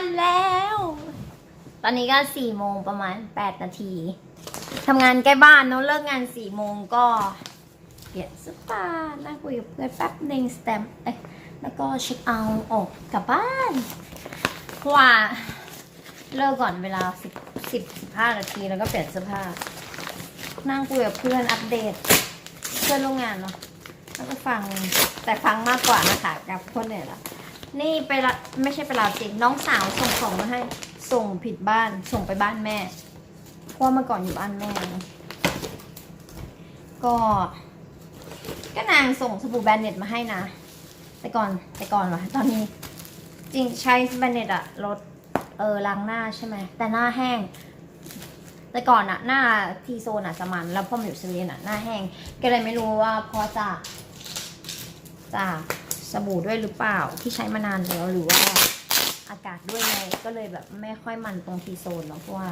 านแล้ว ตอนนี้ก็สี่โมงประมาณแปดนาทีทำงานใกล้บ้านเนอะเลิกงานสี่โมงก็เปลี่ยนเสื้อผ้านั่งคุยกับเพื่อนแป๊บหนึ่งสแตมป์เอ้ยแล้วก็เช็คเอาท์ออกกลับบ้านเพราะว่าเลิกก่อนเวลาสิบสิบสิบห้านาทีแล้วก็เปลี่ยนเสื้อผ้านั่งคุยกับเพื่อนอัปเดต เพื่อนร่วมงานเนาะแล้วก็ฟังแต่ฟังมากกว่านะคะกับคนเนี่ยละ นี่ไปละไม่ใช่ไปลาจริงน้องสาวส่งของมาให้ ส่งผิดบ้านส่งไปบ้านแม่เพราะเมื่อก่อนอยู่บ้านแม่ ก็ก็นางส่งสบู่แบนเน็ตมาให้นะ แต่ก่อนแต่ก่อนวะตอนนี้ จริงใช้แบนเน็ตอะลดเออล้างหน้าใช่ไหมแต่หน้าแห้ง แต่ก่อนอะหน้าทีโซนอะสมันแล้วพอมาอยู่สวีเดนอะหน้าแห้งก็เลยไม่รู้ว่าพอจากจาก สบู่ด้วยหรือเปล่าที่ใช้มานานแล้วหรือว่าอากาศด้วยไงก็เลยแบบไม่ค่อยมันตรงทีโซนเนาะเพราะว่า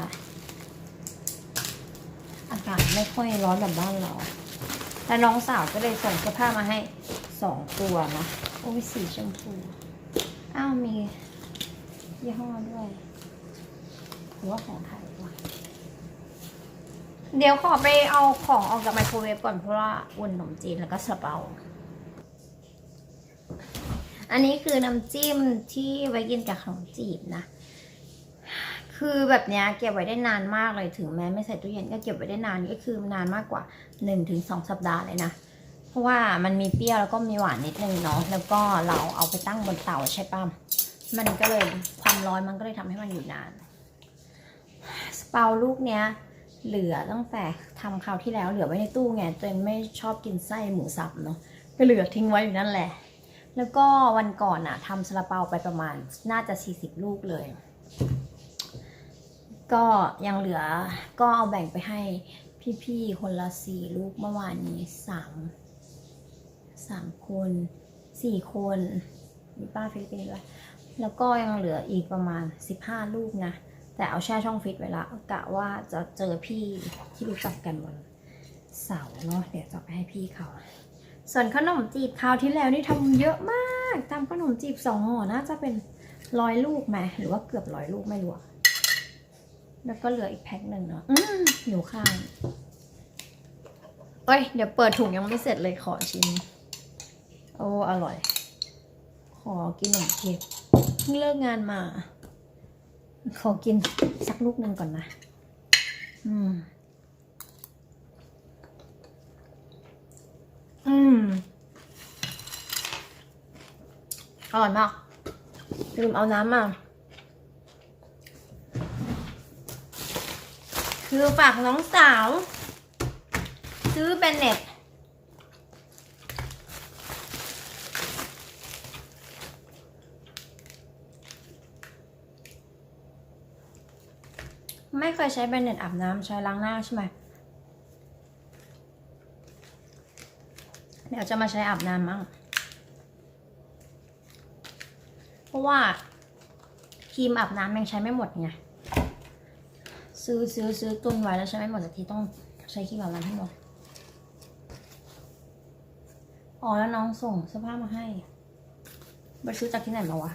อากาศไม่ค่อยร้อนแบบบ้านเราแต่น้องสาวก็เลยส่งเสื้อผ้ามาให้สองตัวนะโอ้ยสีชมพูอ้าวมียี่ห้อด้วยหรือว่าของไทยวะเดี๋ยวขอไปเอาของออกจากไมโครเวฟก่อนเพราะว่าอุ่นขนมจีนแล้วก็ซาเปา อันนี้คือน้ำจิ้มที่ไว้กินกับขนมจีบนะ คือแบบเนี้ยเก็บไว้ได้นานมากเลยถึงแม้ไม่ใส่ตู้เย็นก็เก็บไว้ได้นานก็คือนานมากกว่า1นถึงสสัปดาห์เลยนะ เพราะว่ามันมีเปรี้ยวแล้วก็มีหวานนิดนึงเนาะแล้วก็เราเอาไปตั้งบนเตาใช่ปะมันก็เลยความร้อนมันก็เลยทำให้มันอยู่นานสเปาลูกเนี้ยเหลือตั้งแต่ทำคราวที่แล้วเหลือไว้ในตู้ไงตัวเองไม่ชอบกินไส้หมูสับเนาะก็เหลือทิ้งไว้อยู่นั่นแหละ แล้วก็วันก่อนอะทำซาลาเปาไปประมาณน่าจะ 40 ลูกเลย ก็ยังเหลือก็เอาแบ่งไปให้พี่ๆคนละสี่ลูกเมื่อวานนี้สามสามคนสี่คนมีป้าฟิลิปปินส์ด้วยแล้วก็ยังเหลืออีกประมาณ 15 ลูกนะ แต่เอาแช่ช่องฟิตไว้ละกะว่าจะเจอพี่ที่รู้จักกันวันเสาร์เนาะเดี๋ยวจะไปให้พี่เขา ส่วนขนมจีบคราวที่แล้วนี่ทำเยอะมากทำขนมจีบสองห่อน่าจะเป็นร้อยลูกไหมหรือว่าเกือบร้อยลูกไม่รู้แล้วก็เหลืออีกแพ็คหนึ่งเนาะอืมหิวข้าวเอ้ย เดี๋ยวเปิดถุงยังไม่เสร็จเลยขอชิม โอ้ อร่อย ขอกินขนมจีบเพิ่งเลิกงานมา ขอกินสักลูกหนึ่งก่อนนะ อืม อืมอร่อยมากลืมเอาน้ำมา คือฝากน้องสาว ซื้อเบนเน็ตไม่เคยใช้เบนเน็ตอาบน้ำใช้ล้างหน้าใช่ไหม ดี๋ยวจะมาใช้อาบน้ำมั่งเพราะว่าครีมอาบน้ำยังใช้ไม่หมดไงซื้อซื้อซื้อตุนไว้แล้วใช้ไม่หมดสักทีต้องใช้ครีมอาบน้ำให้หมดอ๋อแล้วน้องส่งเสื้อผ้ามาให้ไปซื้อจากที่ไหนมาวะ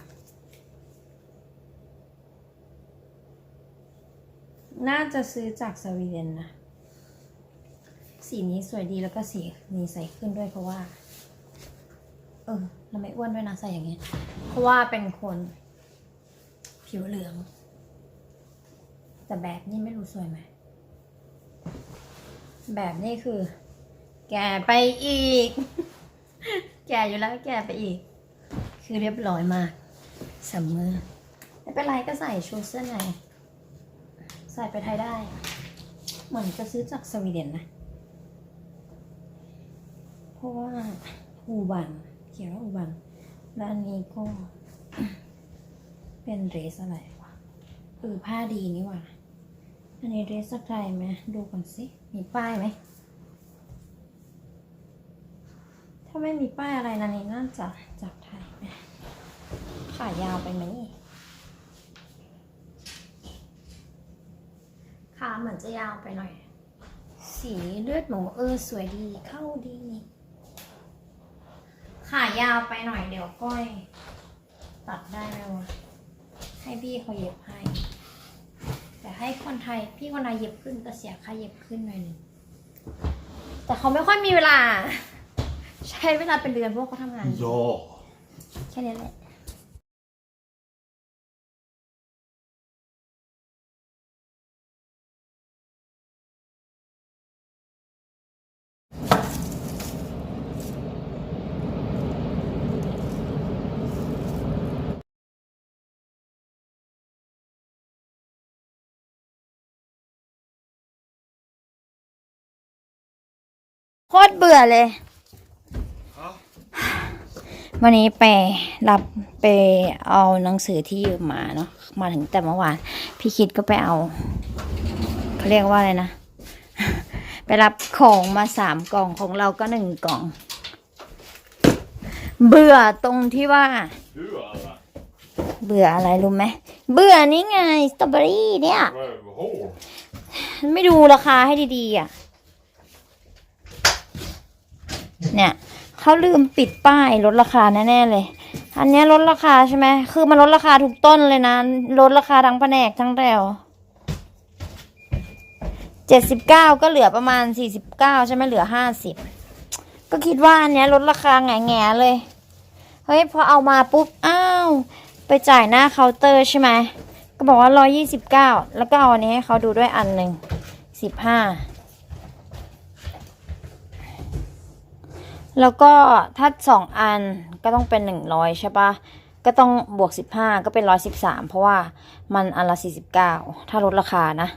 น่าจะซื้อจากสวีเดนนะ สีนี้สวยดีแล้วก็สีนี้ใส่ขึ้นด้วยเพราะว่า เออเราไม่อ้วนด้วยนะใส่อย่างเงี้ยเพราะว่าเป็นคนผิวเหลือง แต่แบบนี้ไม่รู้สวยไหมแบบนี้คือ แก่ไปอีก แก่อยู่แล้วแก่ไปอีก คือเรียบร้อยมากซัมเมอไม่เป็นไรก็ใส่ชุดเสื้อในใส่ไปไทยได้ เหมือนจะซื้อจากสวีเดนนะ ราะว่าอูบันเขียนว่าอูบันแล้วอันนี้ก็ เป็นเดรสอะไรวะเออผ้าดีนี่หว่าอันนี้เดรสจากไทยไหมดูก่อนสิมีป้ายไหมถ้าไม่มีป้ายอะไรนะนี่น่าจะจากไทยไหมขายาวไปไหมขาเหมือนจะยาวไปหน่อย สีเลือดหมูเออสวยดีเข้าดี ขายาวไปหน่อยเดี๋ยวก้อย ตัดได้ไหมวะให้พี่เขาเย็บให้ แต่ให้คนไทยพี่คนไทยเย็บขึ้นก็เสียค่าเย็บขึ้นหน่อยหนึงแต่เขาไม่ค่อยมีเวลา ใช้เวลาเป็นเดือนเพราะว่าเขาทำงาน Ja. แค่นี้แหละ คตรเบื่อเลย วันนี้ไปรับไปเอาหนังสือที่ยืมมาเนาะมาถึงแต่เมื่อวาน พี่คิดก็ไปเอาเขาเรียกว่าอะไรนะ ไปรับของมาสามกล่องของเราก็หนึ่งกล่อง เบื่อตรงที่ว่า เบื่ออะไรรู้ไหมเบื่อนี่ไงสตรอเบอรี่เนี่ย ไม่ดูราคาให้ดีๆอะ เนี่ยเขาลืมปิดป้ายลดราคาแน่ๆเลย อันนี้ลดราคาใช่ไหมคือมันลดราคาทุกต้นเลยนะลดราคาทั้งแผนกทั้งแถวเจ็ดสิบเก้าก็เหลือประมาณสี่สิบเก้าใช่ไหมเหลือห้าสิบก็คิดว่าอันนี้ลดราคาแง่ๆเลยเฮ้ยพอเอามาปุ๊บอ้าวไปจ่ายหน้าเคาน์เตอร์ใช่ไหมก็บอกว่าร้อยี่สิบเก้าแล้วก็เอาอันนี้ให้เขาดูด้วยอันหนึ่งสิบห้า แล้วก็ถ้าสองอันก็ต้องเป็นหนึ่งร้อยใช่ปะก็ต้องบวกสิบห้าก็เป็นร้อยสิบสามเพราะว่ามันอันละสี่สิบเก้าถ้าลดราคานะ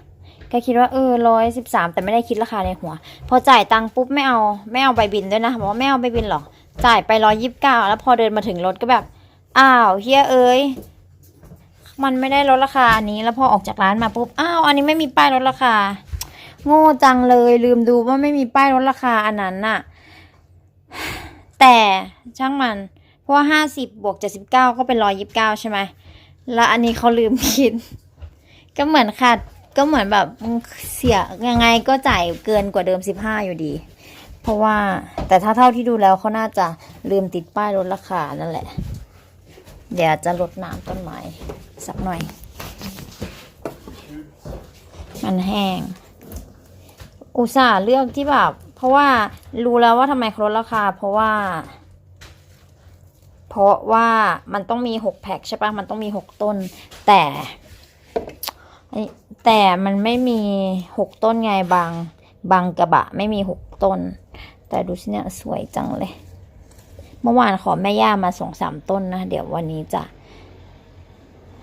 ก็คิดว่าเออร้อยสิบสามแต่ไม่ได้คิดราคาในหัว พอจ่ายตังค์ปุ๊บไม่เอาไม่เอาใบบินด้วยนะบอกว่าไม่เอาใบบินหรอกจ่ายไปร้อยยิบเก้าแล้วพอเดินมาถึงรถก็แบบ อ้าวเฮียเอ้ยมันไม่ได้ลดราคาอันนี้แล้วพอออกจากร้านมาปุ๊บอ้าวอันนี้ไม่มีป้ายลดราคา โง่จังเลยลืมดูว่าไม่มีป้ายลดราคาอันนั้นน่ะ แต่ช่างมัน เพราะว่าห้าสิบบวกเจ็ดสิบเก้าก็เป็นร้อยยิบเก้าใช่ไหมแล้วอันนี้เขาลืมคิด ก็เหมือนขาดก็เหมือนแบบเสียยังไงก็จ่ายเกินกว่าเดิมสิบห้าอยู่ดี เพราะว่าแต่ถ้าเท่าที่ดูแล้วเขาน่าจะลืมติดป้ายลดราคานั่นแหละ เดี๋ยวจะลดน้ำต้นไม้สักหน่อย มันแห้ง อุตส่าห์เลือกที่แบบ เพราะว่ารู้แล้วว่าทำไมลดราคา เพราะว่า เพราะว่ามันต้องมีหกแพ็คใช่ปะมันต้องมีหกต้น แต่แต่มันไม่มีหกต้นไงบางบางกระบะไม่มีหกต้น แต่ดูสิเนี่ยสวยจังเลย เมื่อวานขอแม่ย่ามาสองสามต้นนะ เดี๋ยววันนี้จะ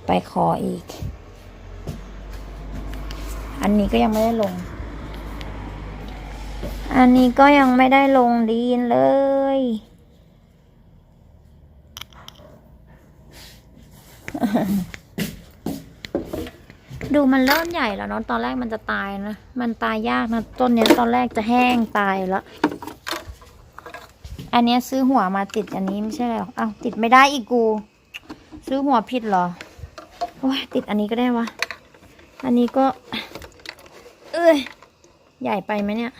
ไปขออีก อันนี้ก็ยังไม่ได้ลง อันนี้ก็ยังไม่ได้ลงดีนเลย ดูมันเริ่มใหญ่แล้วเนาะตอนแรกมันจะตายนะ มันตายยากนะ ต้นเนี้ยตอนแรกจะแห้งตายแล้ว อันเนี้ยซื้อหัวมาติดอันนี้ไม่ใช่หรออ้าวติดไม่ได้อีกกู ซื้อหัวผิดเหรอโอ้ยติดอันนี้ก็ได้วะ อันนี้ก็ เอ้ย ใหญ่ไปไหมเนี่ย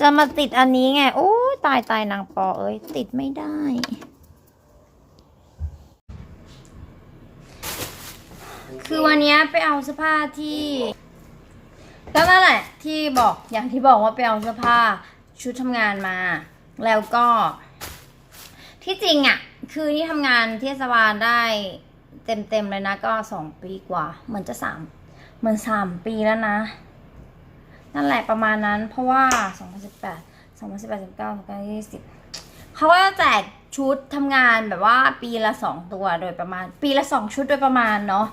จะมาติดอันนี้ไง โอ้ตายตายนางปอเอ้ย ติดไม่ได้ คือวันนี้ไปเอาเสื้อผ้าที่ก็นั่นแหละที่บอกอย่างที่บอกว่าไปเอาเสื้อผ้าชุดทำงานมา แล้วก็ ที่จริงอะ่ะ คือที่ทำงานเทศบาลได้เต็มๆเลยนะ ก็สองปีกว่า เหมือนจะสามเหมือนสามปีแล้วนะ นั่นแหละประมาณนั้น เพราะว่าสองพันสิบแปดสองพันสิบแปดสิบเก้าสองพันยี่สิบเขาก็จะแจกชุดทำงานแบบว่าปีละสองตัวโดยประมาณ ปีละสองชุดโดยประมาณเนาะ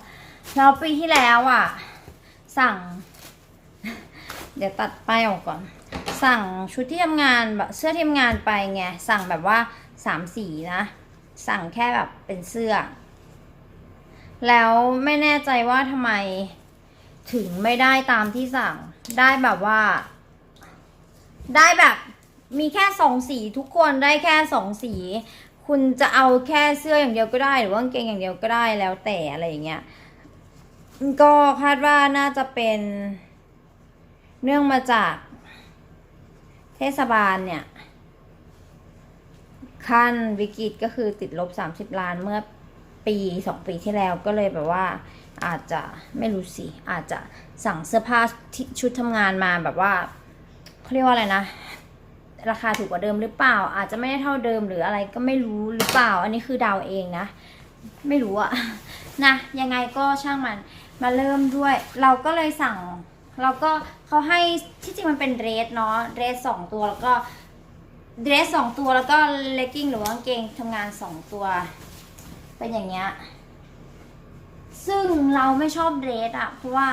แล้วปีที่แล้วอะ สั่ง เดี๋ยวตัดไปออกก่อน สั่งชุดที่ทำงานแบบเสื้อที่ทำงานไปไง สั่งแบบว่าสามสีนะ สั่งแค่แบบเป็นเสื้อ แล้วไม่แน่ใจว่าทำไม ถึงไม่ได้ตามที่สั่ง ได้แบบว่า ได้แบบมีแค่สองสีทุกคนได้แค่สองสี คุณจะเอาแค่เสื้ออย่างเดียวก็ได้ หรือว่ากางเกงอย่างเดียวก็ได้แล้วแต่อะไรอย่างเงี้ยก็คาดว่าน่าจะเป็นเนื่องมาจากเทศบาลเนี่ย ขั้นวิกฤตก็คือติดลบ 30 ล้านเมื่อ ปีสองปีที่แล้วก็เลยแบบว่า อาจจะไม่รู้สิอาจจะสั่งเสื้อผ้าชุดทำงานมาแบบว่าเขาเรียกว่าอะไรนะ ราคาถูกกว่าเดิมหรือเปล่า อาจจะไม่ได้เท่าเดิมหรืออะไรก็ไม่รู้หรือเปล่า อันนี้คือเดาเองนะ ไม่รู้อะนะยังไงก็ช่างมันมาเริ่มด้วย เราก็เลยสั่งเราก็เขาให้ที่จริงมันเป็นเดรสเนาะเดรสสองตัวแล้วก็เดรสสองตัวแล้วก็เลกกิ้งหรือว่ากางเกงทำงานสองตัว เป็นอย่างเงี้ย ซึ่งเราไม่ชอบเดรสอะเพราะว่า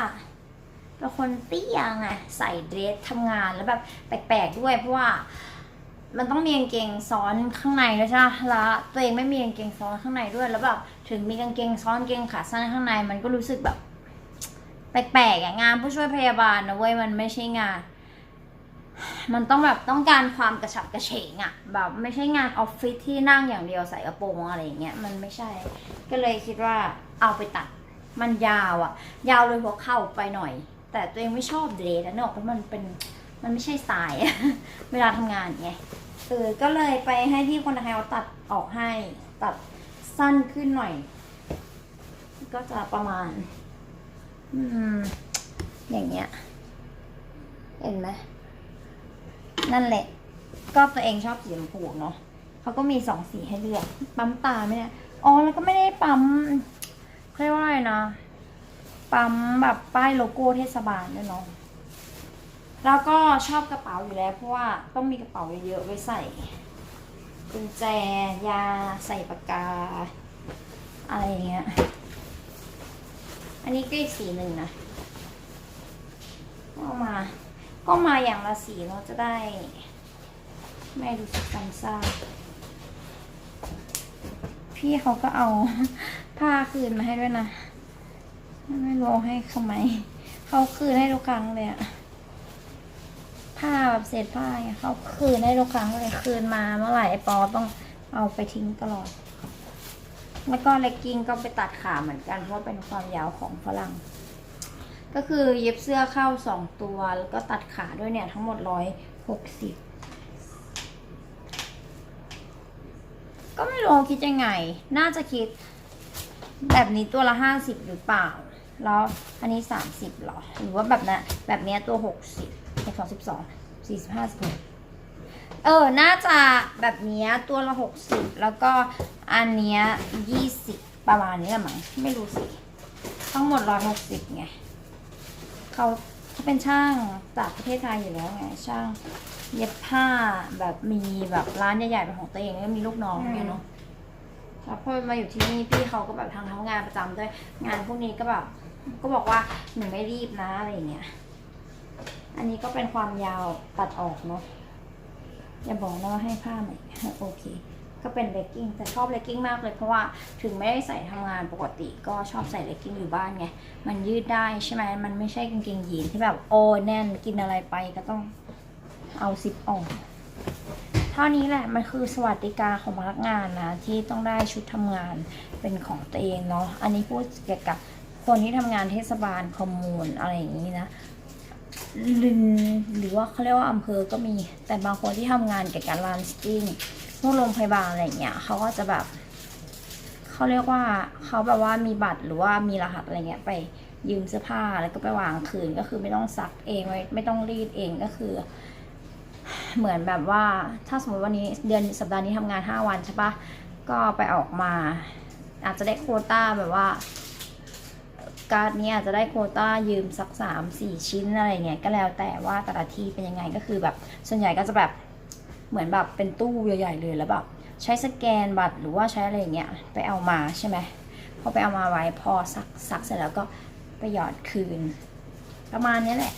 เป็นคนเตี้ยไงใส่เดรสทำงานแล้วแบบแปลกๆด้วย เพราะว่ามันต้องมีกางเกงซ้อนข้างในด้วยใช่ไหมแล้วตัวเองไม่มีกางเกงซ้อนข้างในด้วย แล้วแบบถึงมีกางเกงซ้อนกางเกงขาสั้นข้างในมันก็รู้สึกแบบ แปลกๆอะงานผู้ช่วยพยาบาลนะเว้ยมันไม่ใช่งาน มันต้องแบบต้องการความกระฉับกระเฉงอะแบบไม่ใช่งานออฟฟิศที่นั่งอย่างเดียวใส่กระโปรงอะไรอย่างเงี้ยมันไม่ใช่ ก็เลยคิดว่าเอาไปตัดมันยาวอะยาวเลยหัวเข่าไปหน่อย แต่ตัวเองไม่ชอบเดรสนะเนอะเพราะมันเป็นมันไม่ใช่สไตล์เวลาทำงานไงเออก็เลยไปให้พี่คนไทยเขาตัดออกให้ ตัดสั้นขึ้นหน่อย ก็จะประมาณ อืม อย่างเงี้ย เห็นไหม นั่นแหละ ก็ตัวเองชอบสีชมพูเนาะเขาก็มีสองสีให้เลือก ปั๊มตาไหมเนี่ยอ๋อแล้วก็ไม่ได้ปั๊มเขาเรียกว่าอะไรนะ ปั๊มแบบป้ายโลโก้เทศบาลด้วยเนาะแล้วก็ชอบกระเป๋าอยู่แล้ว เพราะว่าต้องมีกระเป๋าเยอะๆไว้ใส่กุญแจยาใส่ปากกา อะไรอย่างเงี้ย อันนี้ก็อีกสีหนึ่งนะก็มา ก็มาอย่างละสีเราจะได้ ไม่รู้สึกซ้ำซากพี่เขาก็เอาผ้าคืนมาให้ด้วยนะ ไม่รู้ให้เขาไมเขาคืนให้ทุกครั้งเลยอะผ้าแบบเศษผ้าเนี่ยเขาคืนให้ทุกครั้งเลยคืนมาเมื่อไหร่ไอปอต้องเอาไปทิ้งตลอด แล้วก็เลกกิ้งก็ไปตัดขาเหมือนกันเพราะเป็นความยาวของฝรั่ง ก็คือเย็บเสื้อเข้าสองตัว แล้วก็ตัดขาด้วยเนี่ย ทั้งหมดร้อยหกสิบก็ไม่รู้คิดยังไง น่าจะคิด แบบนี้ตัวละห้าสิบหรือเปล่า แล้วอันนี้สามสิบหรอ หรือว่าแบบนั้นแบบนี้ตัวหกสิบหกสองสิบสองสี่สิบห้าสิบหกเออ น่าจะแบบนี้ตัวละหกสิบแล้วก็อันเนี้ยยี่สิบประมาณนี้แหละมั้งไม่รู้สิ ทั้งหมดร้อยหกสิบไง เขาเขาเป็นช่างจากประเทศไทยอยู่แล้วไงช่าง เย็บผ้าแบบมีแบบร้านใหญ่ๆเป็นของตัวเองแล้วมีลูกน้องเนี่ยเนาะแล้วพอมาอยู่ที่นี่พี่เขาก็แบบทางทำงานประจำด้วยงานพวกนี้ก็แบบก็บอกว่าหนูไม่รีบนะอะไรอย่างเงี้ย อันนี้ก็เป็นความยาวตัดออกเนาะอย่าบอกนะว่าให้ผ้าใหม่โอเค ก็เป็นเลกกิ้งแต่ชอบเลกกิ้งมากเลยเพราะว่าถึงไม่ได้ใส่ทำงานปกติก็ชอบใส่เลกกิ้งอยู่บ้านไง มันยืดได้ใช่ไหมมันไม่ใช่กางเกงยีนที่แบบโอ้แน่นกินอะไรไปก็ต้องเอาซิปออกเท่านี้แหละมันคือสวัสดิการของพนักงานนะที่ต้องได้ชุดทำงานเป็นของตัวเองเนาะอันนี้พูดเกี่ยวกับคนที่ทำงานเทศบาลคอมมูนอะไรอย่างนี้นะหรือหรือว่าเขาเรียกว่าอำเภอก็มี แต่บางคนที่ทำงานเกี่ยวกับร้านสติ้ง พวกโรงพยาบาลอะไรเงี้ยเขาก็จะแบบเขาเรียกว่าเขาแบบว่ามีบัตรหรือว่ามีรหัสอะไรเงี้ยไปยืมเสื้อผ้าแล้วก็ไปวางคืนก็คือไม่ต้องซักเองไม่ไม่ต้องรีดเองก็คือ เหมือนแบบว่าถ้าสมมติวันนี้เดือนสัปดาห์นี้ทำงาน 5 วันใช่ปะก็ไปออกมา อาจจะได้โควต้าแบบว่า การ์ดนี้อาจจะได้โควต้ายืมสักสามสี่ชิ้นอะไรเงี้ยก็แล้วแต่ว่าแต่ละที่เป็นยังไงก็คือแบบส่วนใหญ่ก็จะแบบ เหมือนแบบเป็นตู้ใหญ่ๆเลยแล้วแบบใช้สแกนบัตรหรือว่าใช้อะไรอย่างเงี้ยไปเอามาใช่ไหมพอไปเอามาไว้พอซักซักเสร็จแล้วก็ไปหยอดคืน ประมาณนี้แหละ